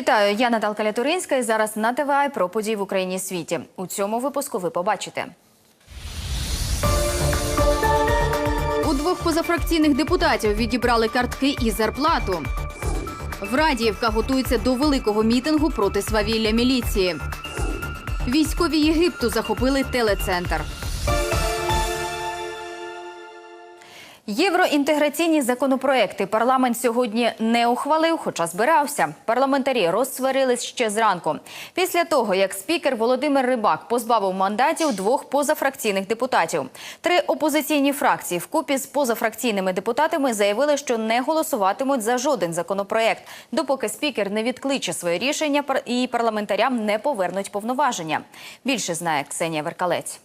Вітаю, я Наталка Лятуринська і зараз на ТВА про події в Україні світі. У цьому випуску ви побачите. У двох позафракційних депутатів відібрали картки і зарплату. Врадіївка готується до великого мітингу проти свавілля міліції. Військові Єгипту захопили телецентр. Євроінтеграційні законопроекти парламент сьогодні не ухвалив, хоча збирався. Парламентарі розсварились ще зранку. Після того, як спікер Володимир Рибак позбавив мандатів двох позафракційних депутатів. Три опозиційні фракції вкупі з позафракційними депутатами заявили, що не голосуватимуть за жоден законопроект, допоки спікер не відкличе своє рішення і парламентарям не повернуть повноваження. Більше знає Ксенія Веркалець.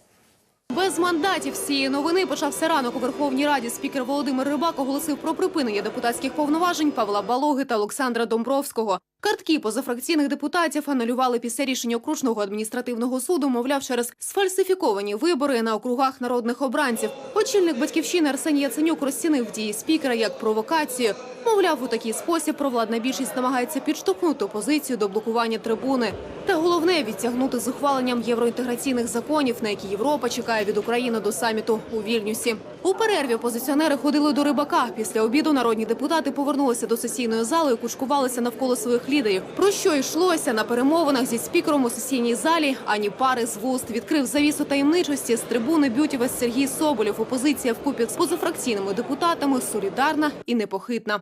Без мандатів цієї новини почався ранок у Верховній Раді. Спікер Володимир Рибак оголосив про припинення депутатських повноважень Павла Балоги та Олександра Домбровського. Картки позафракційних депутатів анулювали після рішення окружного адміністративного суду, мовляв, через сфальсифіковані вибори на округах народних обранців. Очільник батьківщини Арсеній Яценюк розцінив дії спікера як провокацію. Мовляв, у такий спосіб провладна більшість намагається підштовхнути опозицію до блокування трибуни. Та головне відтягнути з ухваленням євроінтеграційних законів, на які Європа чекає від України до саміту у Вільнюсі. У перерві опозиціонери ходили до рибака. Після обіду народні депутати повернулися до сесійної зали і кучкувалися навколо своїх лідерів. Про що йшлося на перемовинах зі спікером у сесійній залі? Ані пари з вуст відкрив завісу таємничості з трибуни Бютівець Сергій Соболєв. Опозиція вкупі з позафракційними депутатами солідарна і непохитна.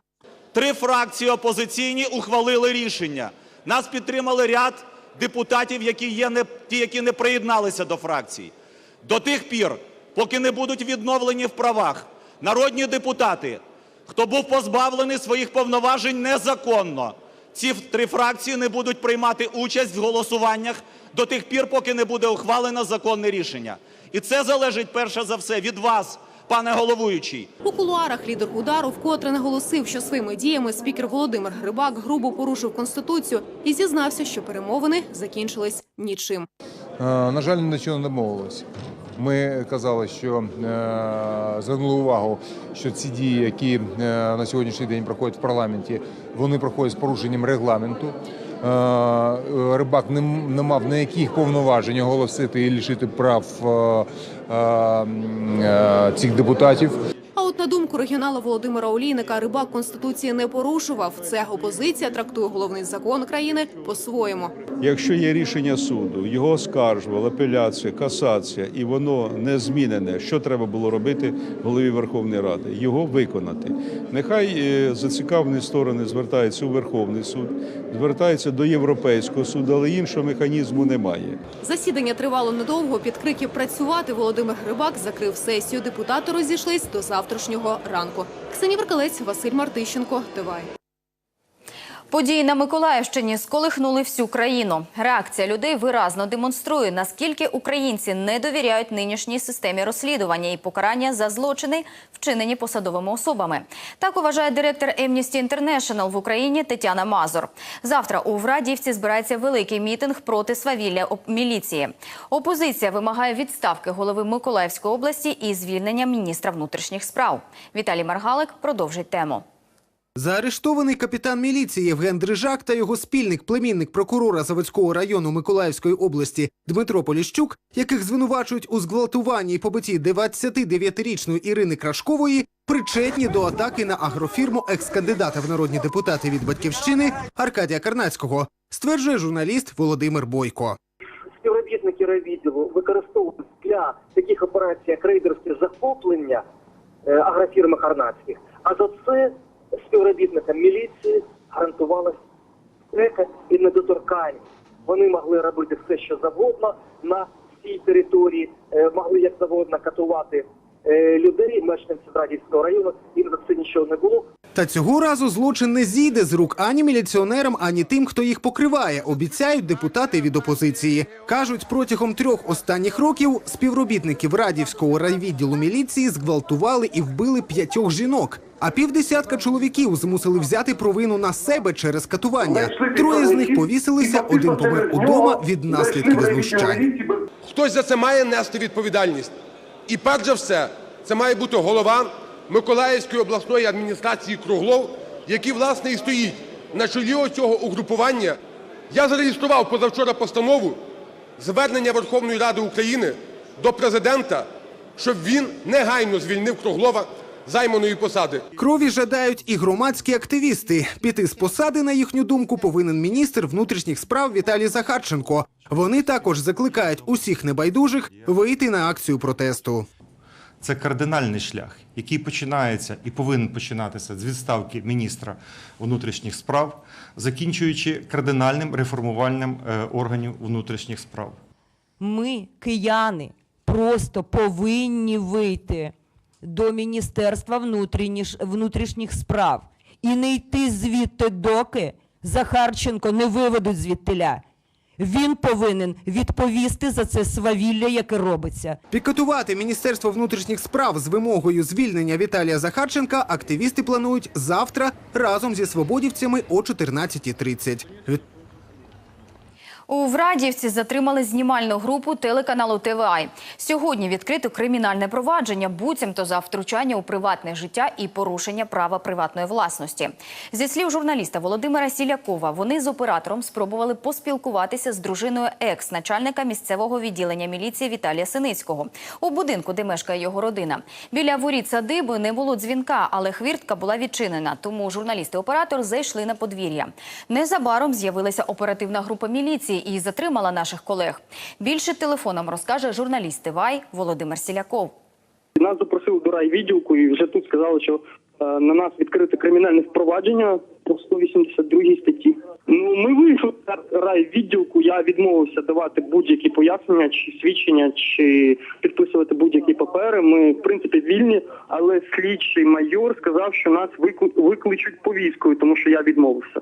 Три фракції опозиційні ухвалили рішення. Нас підтримали ряд депутатів, які є не ті, які не приєдналися до фракцій. До тих пір, поки не будуть відновлені в правах народні депутати, хто був позбавлений своїх повноважень незаконно, ці три фракції не будуть приймати участь в голосуваннях до тих пір, поки не буде ухвалено законне рішення. І це залежить перше за все від вас, пане головуючий. У кулуарах лідер удару вкотре наголосив, що своїми діями спікер Володимир Грибак грубо порушив конституцію і зізнався, що перемовини закінчились нічим. Е, На жаль, ні до чого не домовилися. Ми казали, що е, звернули увагу, що ці дії, які е, на сьогоднішній день проходять в парламенті, вони проходять з порушенням регламенту. Е, Рибак не, мав ніяких повноважень оголосити і лишити прав цих депутатів. От на думку регіонала Володимира Олійника, Рибак конституції не порушував. Це опозиція трактує головний закон країни по-своєму. Якщо є рішення суду, його оскаржувала, апеляція, касація, і воно не змінене, що треба було робити голові Верховної Ради? Його виконати. Нехай е, зацікавлені сторони звертаються у Верховний суд, звертаються до Європейського суду, але іншого механізму немає. Засідання тривало недовго. Під крики працювати Володимир Грибак закрив сесію. Депутати розійшлись до завтрашнього ранку. Ксенія Веркалець, Василь Мартищенко, Тивай. Події на Миколаївщині сколихнули всю країну. Реакція людей виразно демонструє, наскільки українці не довіряють нинішній системі розслідування і покарання за злочини, вчинені посадовими особами. Так вважає директор Amnesty International в Україні Тетяна Мазур. Завтра у Врадівці збирається великий мітинг проти свавілля міліції. Опозиція вимагає відставки голови Миколаївської області і звільнення міністра внутрішніх справ. Віталій Маргалик продовжить тему. Заарештований капітан міліції Євген Дрижак та його спільник, племінник прокурора Заводського району Миколаївської області Дмитро Поліщук, яких звинувачують у зґвалтуванні і побитті 29-річної Ірини Крашкової, причетні до атаки на агрофірму екс-кандидата в народні депутати від батьківщини Аркадія Карнацького, стверджує журналіст Володимир Бойко. співробітники райвідділу використовують для таких операцій, як рейдерське захоплення е, агрофірми Карнацьких. А за це співробітникам міліції гарантувалася безпека і недоторканність. Вони могли робити все, що завгодно на цій території, е, могли як завгодно катувати е, людей, мешканців Радівського району. Їм за це нічого не було. Та цього разу злочин не зійде з рук ані міліціонерам, ані тим, хто їх покриває. Обіцяють депутати від опозиції. кажуть, протягом трьох останніх років співробітників радівського райвідділу міліції зґвалтували і вбили п'ятьох жінок. А півдесятка чоловіків змусили взяти провину на себе через катування. Троє з них повісилися, один помер удома від наслідків знущань. Хтось за це має нести відповідальність. І перш за все, це має бути голова Миколаївської обласної адміністрації Круглов, який, власне, і стоїть на чолі цього угрупування, Я зареєстрував позавчора постанову звернення Верховної Ради України до президента, щоб він негайно звільнив Круглова займаної посади. Крові жадають і громадські активісти. Піти з посади, на їхню думку, повинен міністр внутрішніх справ Віталій Захарченко. Вони також закликають усіх небайдужих вийти на акцію протесту. Це кардинальний шлях, який починається і повинен починатися з відставки міністра внутрішніх справ, закінчуючи кардинальним реформуванням е, органів внутрішніх справ. Ми, кияни, просто повинні вийти до Міністерства внутрішніх справ і не йти звідти, доки Захарченко не виведуть звідтиля. Він повинен відповісти за це свавілля, яке робиться. Пікетувати Міністерство внутрішніх справ з вимогою звільнення Віталія Захарченка активісти планують завтра разом зі свободівцями о 14.30. У Врадівці затримали знімальну групу телеканалу ТВА. Сьогодні відкрито кримінальне провадження буцімто за втручання у приватне життя і порушення права приватної власності. Зі слів журналіста Володимира Сілякова, вони з оператором спробували поспілкуватися з дружиною екс-начальника місцевого відділення міліції Віталія Синицького у будинку, де мешкає його родина. Біля воріт садиби не було дзвінка, але хвіртка була відчинена. Тому журналіст і оператор зайшли на подвір'я. Незабаром з'явилася оперативна група міліції і затримала наших колег. Більше телефоном розкаже журналіст ТВАЙ Володимир Сіляков. Нас запросили до райвідділку і вже тут сказали, що е, на нас відкрите кримінальне впровадження по 182 статті. Ну ми вийшли на райвідділку. Я відмовився давати будь-які пояснення чи свідчення, чи підписувати будь-які папери. Ми в принципі вільні, але слідчий майор сказав, що нас викли- викличуть повісткою, тому що я відмовився.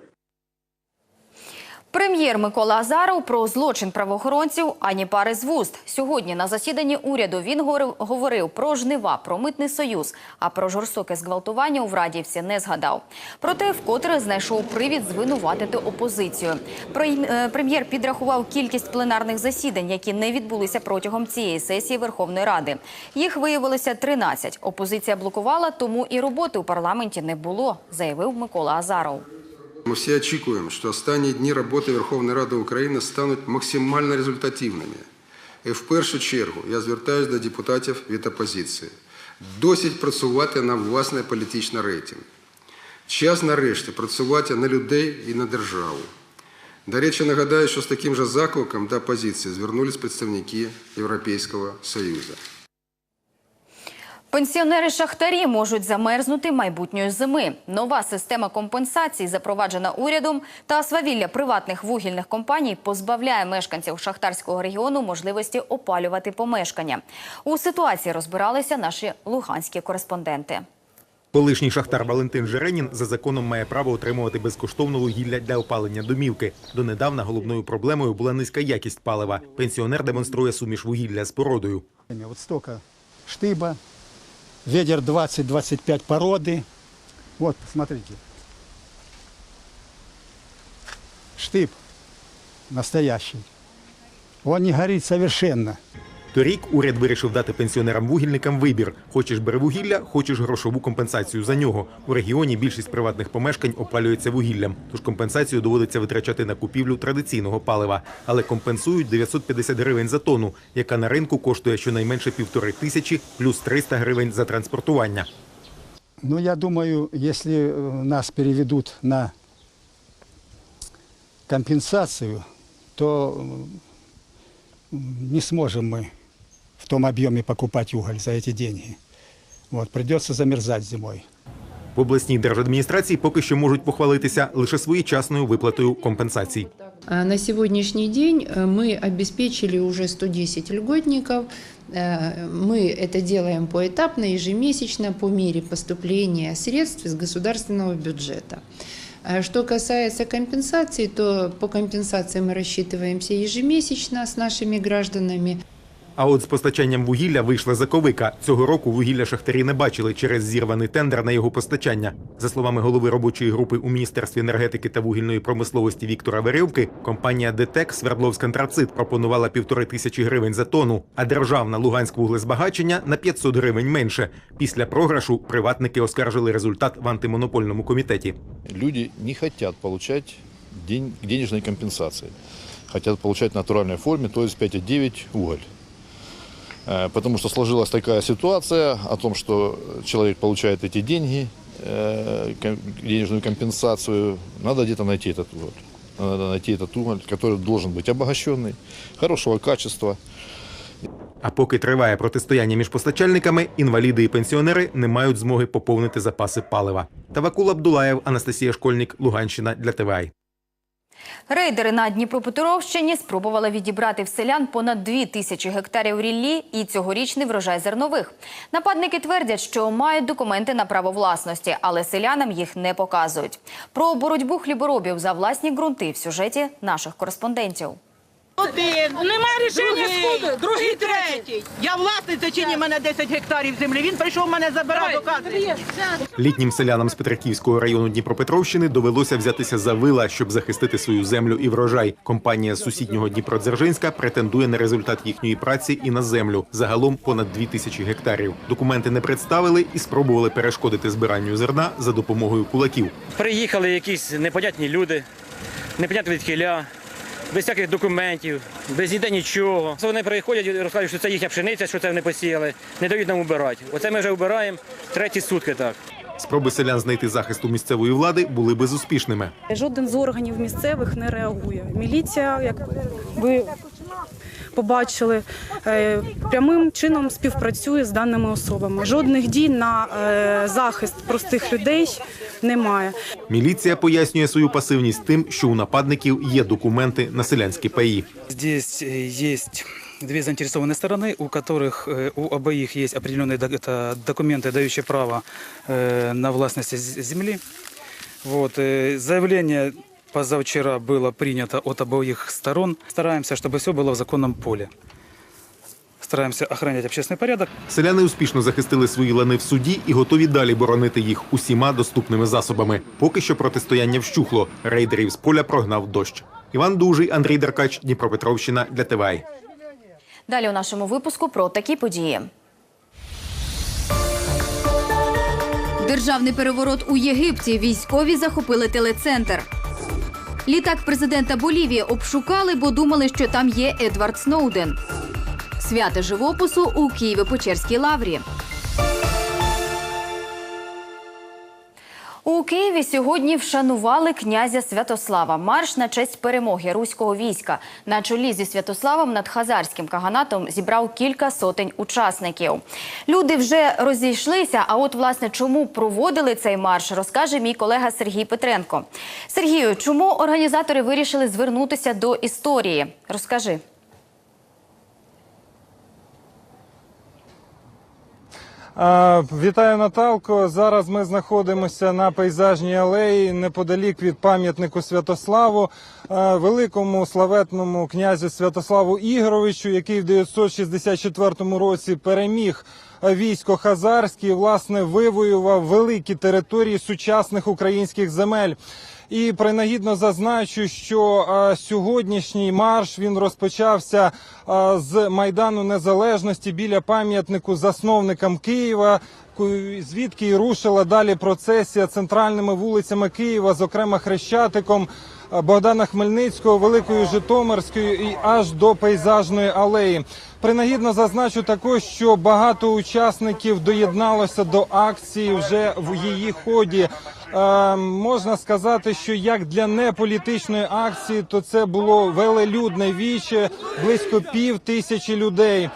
Прем'єр Микола Азаров про злочин правоохоронців ані пари з вуст. Сьогодні на засіданні уряду він говорив, про жнива, про митний союз, а про жорстоке зґвалтування у Врадівці не згадав. Проте вкотре знайшов привід звинуватити опозицію. Е, Прем'єр підрахував кількість пленарних засідань, які не відбулися протягом цієї сесії Верховної Ради. Їх виявилося 13. Опозиція блокувала, тому і роботи у парламенті не було, заявив Микола Азаров. Ми всі очікуємо, що останні дні роботи Верховної Ради України стануть максимально результативними. І в першу чергу я звертаюся до депутатів від опозиції. Досить працювати на власний політичний рейтинг. Час нарешті працювати на людей і на державу. До речі, нагадаю, що з таким же закликом до опозиції звернулись представники Європейського Союзу. Пенсіонери-шахтарі можуть замерзнути майбутньої зими. Нова система компенсацій, запроваджена урядом, та свавілля приватних вугільних компаній позбавляє мешканців шахтарського регіону можливості опалювати помешкання. У ситуації розбиралися наші луганські кореспонденти. Колишній шахтар Валентин Жеренін за законом має право отримувати безкоштовно вугілля для опалення домівки. Донедавна головною проблемою була низька якість палива. Пенсіонер демонструє суміш вугілля з породою. Вот столько штыба, ведер 20-25 породы. Вот, посмотрите. Штып настоящий. Он не горит совершенно. Торік уряд вирішив дати пенсіонерам-вугільникам вибір: хочеш бери вугілля, хочеш грошову компенсацію за нього. У регіоні більшість приватних помешкань опалюється вугіллям, тож компенсацію доводиться витрачати на купівлю традиційного палива. Але компенсують 950 гривень за тонну, яка на ринку коштує щонайменше півтори тисячі плюс 300 гривень за транспортування. Ну, я думаю, если э, нас переведут на компенсацию, то не сможем мы в том объеме покупать уголь за эти деньги. Вот, придется замерзать зимой. В обласній держадміністрації поки що можуть похвалитися лише своєчасною виплатою компенсацій. А На сегодняшний день э, мы обеспечили уже 110 льготников. Э, Мы это делаем поэтапно, ежемесячно, по мере поступления средств из государственного бюджета. А Что касается компенсаций, то по компенсации мы рассчитываемся ежемесячно с нашими гражданами. А от з постачанням вугілля вийшла заковика. Цього року вугілля шахтарі не бачили через зірваний тендер на його постачання. За словами голови робочої групи у міністерстві енергетики та вугільної промисловості Віктора Веревки, компанія ДТЕК Свердловськ-Антрацит пропонувала півтори тисячі гривень за тонну, а державна Луганськ вуглезбагачення на 500 гривень менше. Після програшу приватники оскаржили результат в антимонопольному комітеті. Люди не хотят получать день, денежной компенсации. Хотят получать в натуральной форме, то есть 5,9 уголь. Э, Потому что сложилась такая ситуация о том, что человек получает эти деньги, э, ком- денежную компенсацию, надо где-то найти этот уголь. Надо найти этот уголь, который должен быть обогащенный, хорошего качества. А поки триває протистояння між постачальниками, інваліди і пенсіонери не мають змоги поповнити запаси палива. Тавакул Абдулаєв, Анастасія Школьник, Луганщина для ТВАЙ. Рейдери на Дніпропетровщині спробували відібрати в селян понад дві тисячі гектарів ріллі і цьогорічний врожай зернових. Нападники твердять, що мають документи на право власності, але селянам їх не показують. Про боротьбу хліборобів за власні ґрунти в сюжеті наших кореспондентів. Один. Немає рішення суду. Другий, третій. Я власниця чи ні, в мене 10 гектарів землі. Він прийшов мене забирав, доказує. Літнім селянам з Петриківського району Дніпропетровщини довелося взятися за вила, щоб захистити свою землю і врожай. Компанія з сусіднього Дніпродзержинська претендує на результат їхньої праці і на землю. Загалом понад дві тисячі гектарів. Документи не представили і спробували перешкодити збиранню зерна за допомогою кулаків. Приїхали якісь непонятні люди, непонятні відхиля, без всяких документів, без ніде нічого. Вони приходять і розказують, що це їхня пшениця, що це вони посіяли, не дають нам убирати. Оце ми вже вбираємо треті сутки так. Спроби селян знайти захист у місцевої влади були безуспішними. Жоден з органів місцевих не реагує. Міліція, як ви побачили, е, прямим чином співпрацює з даними особами. Жодних дій на е, захист простих людей немає. Міліція пояснює свою пасивність тим, що у нападників є документи на селянські паї. Здесь э, есть две заинтересованные стороны, у которых э, у обоих есть определенные дог- это документы, дающие право э, на властность з- земли. Вот, э, заявление позавчера было принято от обоих сторон. Стараемся, чтобы все было в законном поле. Стараемся охранять общественный порядок. Селяни успішно захистили свої лани в суді і готові далі боронити їх усіма доступними засобами. Поки що протистояння вщухло. Рейдерів з поля прогнав дощ. Іван Дужий, Андрій Деркач, Дніпропетровщина для ТВАЙ. Далі у нашому випуску про такі події. Державний переворот у Єгипті. Військові захопили телецентр. Літак президента Болівії обшукали, бо думали, що там є Едвард Сноуден. Свято живопису у Києво-Печерській лаврі. У Києві сьогодні вшанували князя Святослава. Марш на честь перемоги руського війська на чолі зі Святославом над Хазарським каганатом зібрав кілька сотень учасників. Люди вже розійшлися. А от власне чому проводили цей марш, розкаже мій колега Сергій Петренко. Сергію, чому організатори вирішили звернутися до історії? Розкажи. Вітаю Наталко. Зараз ми знаходимося на пейзажній алеї неподалік від пам'ятнику Святославу, великому славетному князю Святославу Ігоровичу, який в 964 році переміг військо Хазарське і власне вивоював великі території сучасних українських земель. І принагідно зазначу, що сьогоднішній марш він розпочався з майдану незалежності біля пам'ятнику засновникам Києва. Звідки і рушила далі процесія центральними вулицями Києва, зокрема Хрещатиком Богдана Хмельницького, Великою Житомирською і аж до пейзажної алеї. Принагідно зазначу також, що багато учасників доєдналося до акції вже в її ході. Е, можна сказати, що як для неполітичної акції, то це було велелюдне віче, близько пів тисячі людей.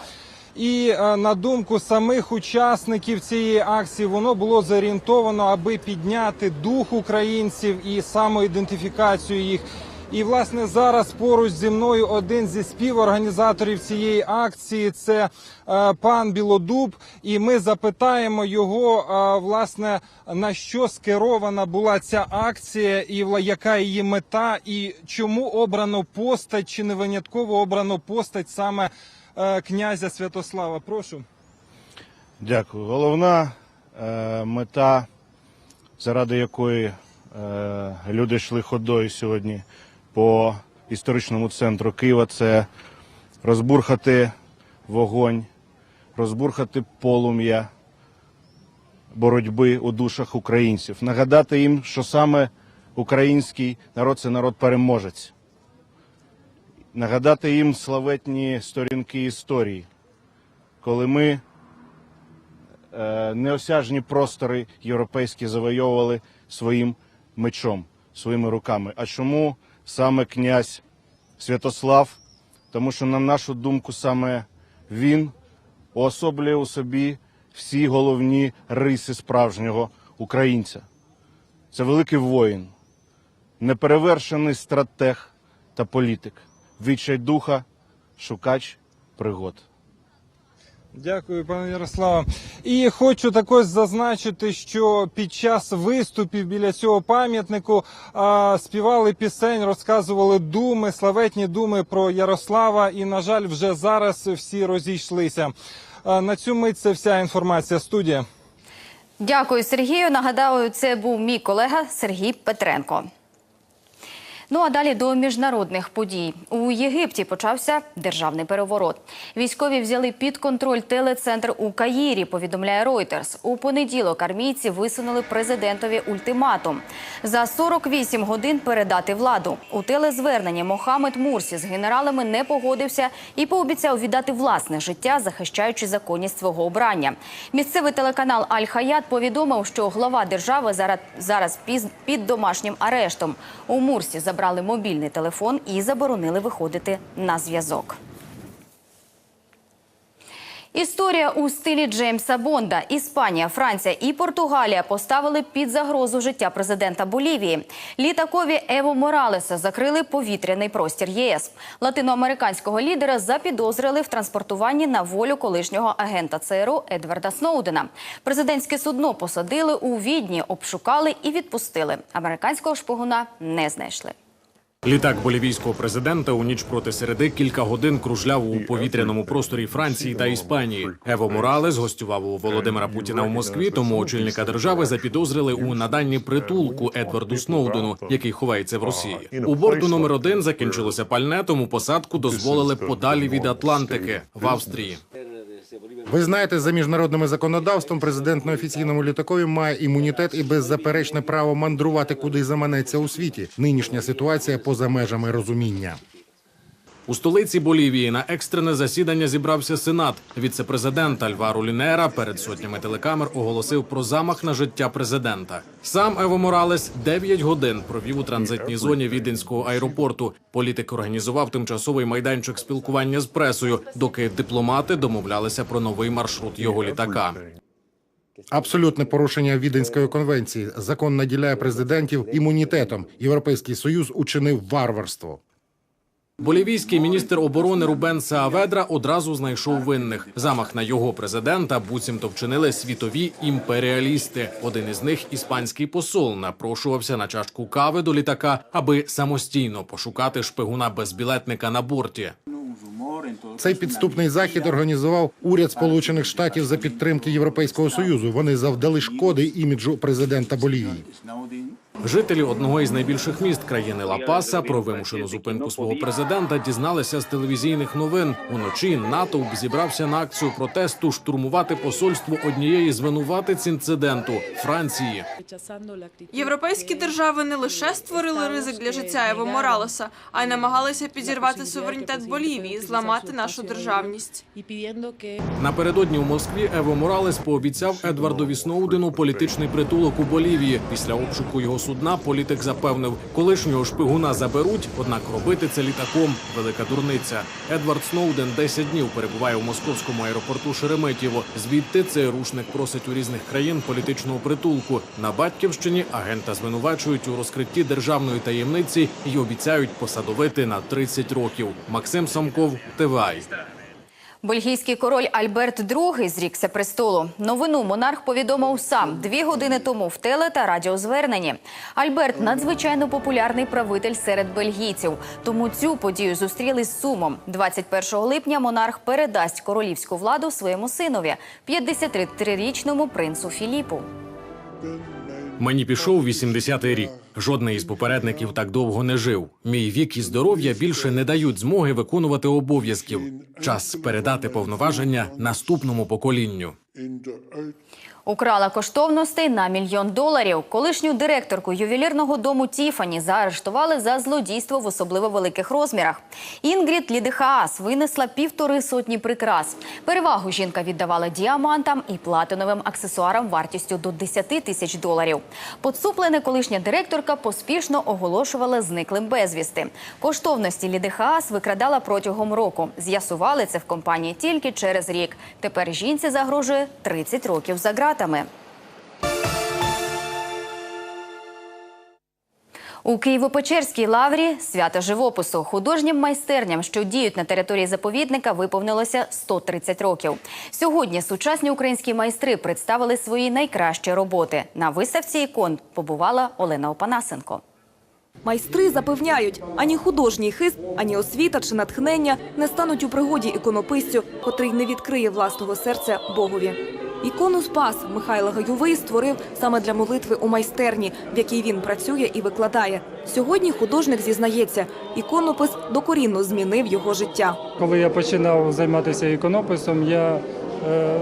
І е, на думку самих учасників цієї акції, воно було зорієнтовано, аби підняти дух українців і самоідентифікацію їх. І власне зараз поруч зі мною один зі співорганізаторів цієї акції це е, пан Білодуб. І ми запитаємо його, е, власне, на що скерована була ця акція, і яка її мета, і чому обрано постать, чи не винятково обрано постать саме е, князя Святослава. Прошу. Дякую. Головна е, мета, заради якої е, люди йшли ходою сьогодні по історичному центру Києва, це розбурхати вогонь, розбурхати полум'я боротьби у душах українців, нагадати їм, що саме український народ це народ переможець. Нагадати їм славетні сторінки історії, коли ми е, неосяжні простори європейські завойовували своїм мечом, своїми руками. А чому саме князь Святослав? Тому що, на нашу думку, саме він уособлює у собі всі головні риси справжнього українця. Це великий воїн, неперевершений стратег та політик, відчай духа, шукач пригод. Дякую, пане Ярославе. І хочу також зазначити, що під час виступів біля цього пам'ятнику співали пісень, розказували думи, славетні думи про Ярослава. І, на жаль, вже зараз всі розійшлися. На цю мить це вся інформація. Студія. Дякую, Сергію. Нагадаю, це був мій колега Сергій Петренко. Ну а далі до міжнародних подій. У Єгипті почався державний переворот. Військові взяли під контроль телецентр у Каїрі. Повідомляє Reuters. У понеділок армійці висунули президентові ультиматум за 48 годин передати владу. У телезверненні Мохамед Мурсі з генералами не погодився і пообіцяв віддати власне життя, захищаючи законність свого обрання. Місцевий телеканал Аль-Хаят повідомив, що глава держави зараз під домашнім арештом. У Мурсі забрали мобільний телефон і заборонили виходити на зв'язок. Історія у стилі Джеймса Бонда. Іспанія, Франція і Португалія поставили під загрозу життя президента Болівії. Літакові Ево Моралеса закрили повітряний простір ЄС. Латиноамериканського лідера запідозрили в транспортуванні на волю колишнього агента ЦРУ Едварда Сноудена. Президентське судно посадили у Відні, обшукали і відпустили. Американського шпигуна не знайшли. Літак болівійського президента у ніч проти середи кілька годин кружляв у повітряному просторі Франції та Іспанії. Ево Моралес гостював у Володимира Путіна в Москві, тому очільника держави запідозрили у наданні притулку Едварду Сноудену, який ховається в Росії. У борту номер один закінчилося пальне, тому посадку дозволили подалі від Атлантики в Австрії. Ви знаєте, за міжнародним законодавством президент на офіційному літакові має імунітет і беззаперечне право мандрувати куди заманеться у світі. Нинішня ситуація поза межами розуміння. У столиці Болівії на екстрене засідання зібрався сенат. Віце-президент Альваро Лінера перед сотнями телекамер оголосив про замах на життя президента. Сам Ево Моралес 9 годин провів у транзитній зоні віденського аеропорту. Політик організував тимчасовий майданчик спілкування з пресою, доки дипломати домовлялися про новий маршрут його літака. Абсолютне порушення Віденської конвенції. Закон наділяє президентів імунітетом. Європейський союз учинив варварство. Болівійський міністр оборони Рубен Сааведра одразу знайшов винних. Замах на його президента буцімто вчинили світові імперіалісти. Один із них, іспанський посол, напрошувався на чашку кави до літака, аби самостійно пошукати шпигуна безбілетника на борті. Цей підступний захід організував уряд Сполучених Штатів за підтримки Європейського союзу. Вони завдали шкоди іміджу президента Болівії. Жителі одного із найбільших міст країни Ла-Паса про вимушену зупинку свого президента дізналися з телевізійних новин. Уночі натовп зібрався на акцію протесту штурмувати посольство однієї з винуватиць інциденту Франції. Європейські держави не лише створили ризик для життя Ево Моралеса, а й намагалися підірвати суверенітет Болівії, зламати нашу державність. Напередодні у Москві Ево Моралес пообіцяв Едвардові Сноудену політичний притулок у Болівії. Після обшуку його судна політик запевнив, колишнього шпигуна заберуть, однак робити це літаком велика дурниця. Едвард Сноуден 10 днів перебуває у московському аеропорту Шереметьєво. Звідти цей рушник просить у різних країн політичного притулку. На батьківщині агента звинувачують у розкритті державної таємниці і обіцяють посадовити на 30 років. Максим Самков, ТВАЙ. Бельгійський король Альберт II зрікся престолу. Новину монарх повідомив сам дві години тому в теле та радіозверненні. Альберт надзвичайно популярний правитель серед бельгійців. Тому цю подію зустріли з сумом. 21 липня монарх передасть королівську владу своєму синові, 53-річному принцу Філіпу. Мені пішов 80-й рік. Жодний із попередників так довго не жив. Мій вік і здоров'я більше не дають змоги виконувати обов'язків. Час передати повноваження наступному поколінню. Украла коштовностей на мільйон доларів. Колишню директорку ювелірного дому Тіфані заарештували за злодійство в особливо великих розмірах. Інгрід Лідихаас винесла півтори сотні прикрас. Перевагу жінка віддавала діамантам і платиновим аксесуарам вартістю до 10 тисяч доларів. Подсуплене колишня директорка поспішно оголошувала зниклим безвісти. Коштовності Лідихаас викрадала протягом року. З'ясували це в компанії тільки через рік. Тепер жінці загрожує 30 років за ґратами. У Києво-Печерській лаврі свято живопису художнім майстерням, що діють на території заповідника, виповнилося 130 років. Сьогодні сучасні українські майстри представили свої найкращі роботи. На виставці ікон побувала Олена Опанасенко. Майстри запевняють, ані художній хист, ані освіта чи натхнення не стануть у пригоді іконописцю, котрий не відкриє власного серця Богові. Ікону Спас Михайло Гайовий створив саме для молитви у майстерні, в якій він працює і викладає. Сьогодні художник зізнається, іконопис докорінно змінив його життя. Коли я починав займатися іконописом, я е,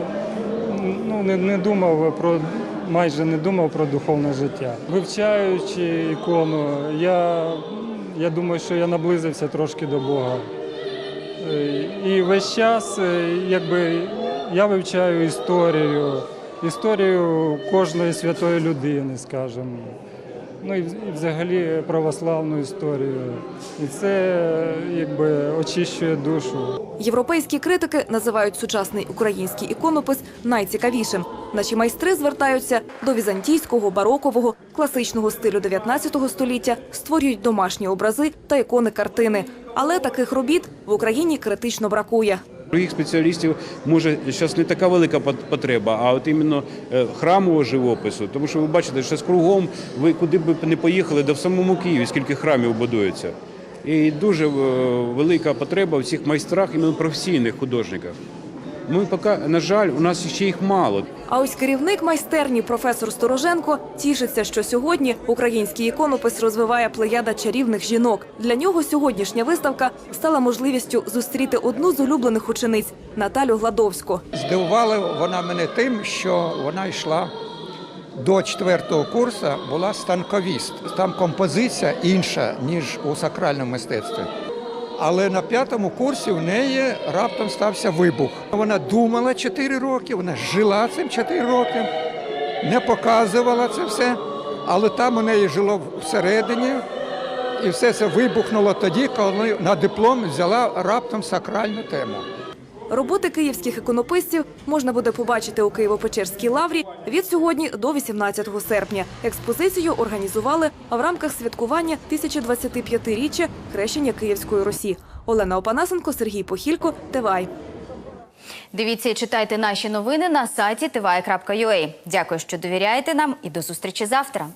ну, не, не думав про майже не думав про духовне життя. Вивчаючи ікону, я, я думаю, що я наблизився трошки до Бога. Е, І весь час, е, якби я вивчаю історію, історію кожної святої людини, скажімо. Ну і взагалі православну історію. І це якби очищує душу. Європейські критики називають сучасний український іконопис найцікавішим. Наші майстри звертаються до візантійського, барокового, класичного стилю 19 століття, створюють домашні образи та ікони картини. Але таких робіт в Україні критично бракує. Других спеціалістів може зараз не така велика потреба, а от іменно е, храмового живопису. Тому що ви бачите, що з кругом ви куди б не поїхали, да в самому Києві скільки храмів будується. І дуже е, велика потреба в цих майстрах, іменно професійних художниках. Ми поки, на жаль, у нас ще їх мало. А ось керівник майстерні професор Стороженко тішиться, що сьогодні український іконопис розвиває плеяда чарівних жінок. Для нього сьогоднішня виставка стала можливістю зустріти одну з улюблених учениць Наталю Гладовську. Здивувала вона мене тим, що вона йшла до четвертого курсу, була станковіст. Там композиція інша, ніж у сакральному мистецтві. Але на п'ятому курсі в неї раптом стався вибух. Вона думала 4 роки, вона жила цим 4 роки, не показувала це все, але там у неї жило всередині, і все це вибухнуло тоді, коли на диплом взяла раптом сакральну тему. Роботи київських іконописців можна буде побачити у Києво-Печерській лаврі від сьогодні до 18 серпня. Експозицію організували в рамках святкування 1025-річчя хрещення Київської Русі. Олена Опанасенко, Сергій Похілько, Тивай. Дивіться і читайте наші новини на сайті tva.ua. Дякую, що довіряєте нам і до зустрічі завтра.